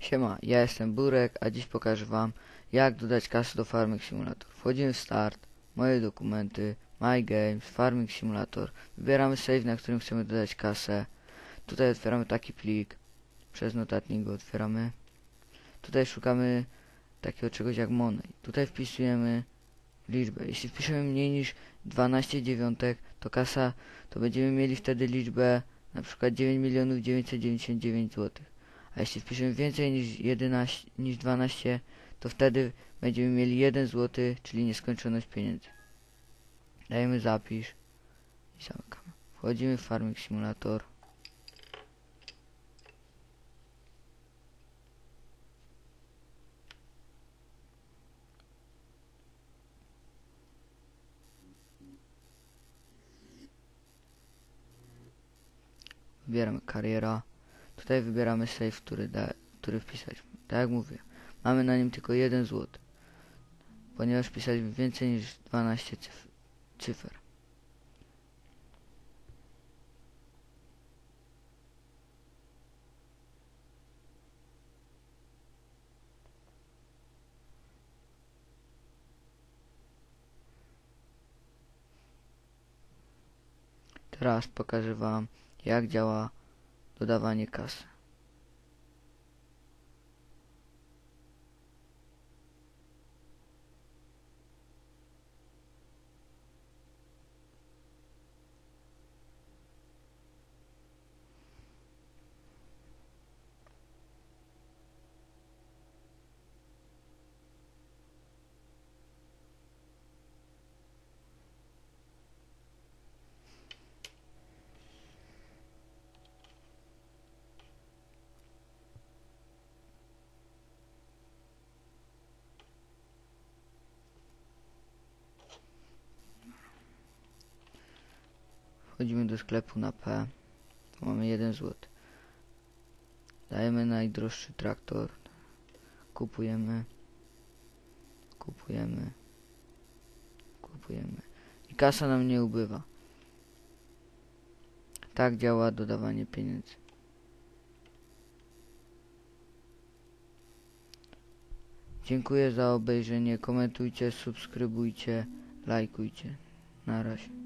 Siema, ja jestem Burek, a dziś pokażę wam jak dodać kasę do Farming Simulator. Wchodzimy w start, moje dokumenty, My Games, Farming Simulator. Wybieramy save, na którym chcemy dodać kasę. Tutaj otwieramy taki plik. Przez notatnik go otwieramy. Tutaj szukamy takiego czegoś jak money. Tutaj wpisujemy liczbę. Jeśli wpiszemy mniej niż 12 dziewiątek, to kasa, to będziemy mieli wtedy liczbę na przykład 9 milionów 999 zł. A jeśli wpiszemy więcej niż 11, niż 12, to wtedy będziemy mieli 1 zł, czyli nieskończoność pieniędzy. Dajemy zapisz i zamykamy. Wchodzimy w Farming Simulator. Wybieramy kariera. Tutaj wybieramy save, który, da, który wpisaliśmy. Tak jak mówię, mamy na nim tylko 1 zł, ponieważ wpisaliśmy więcej niż 12 cyf cyfer. Teraz pokażę Wam, jak działa dodawanie kasy. Wchodzimy do sklepu na P. Tu mamy 1 zł. Dajemy najdroższy traktor. Kupujemy. Kupujemy. Kupujemy. I kasa nam nie ubywa. Tak działa dodawanie pieniędzy. Dziękuję za obejrzenie. Komentujcie, subskrybujcie, lajkujcie. Na razie.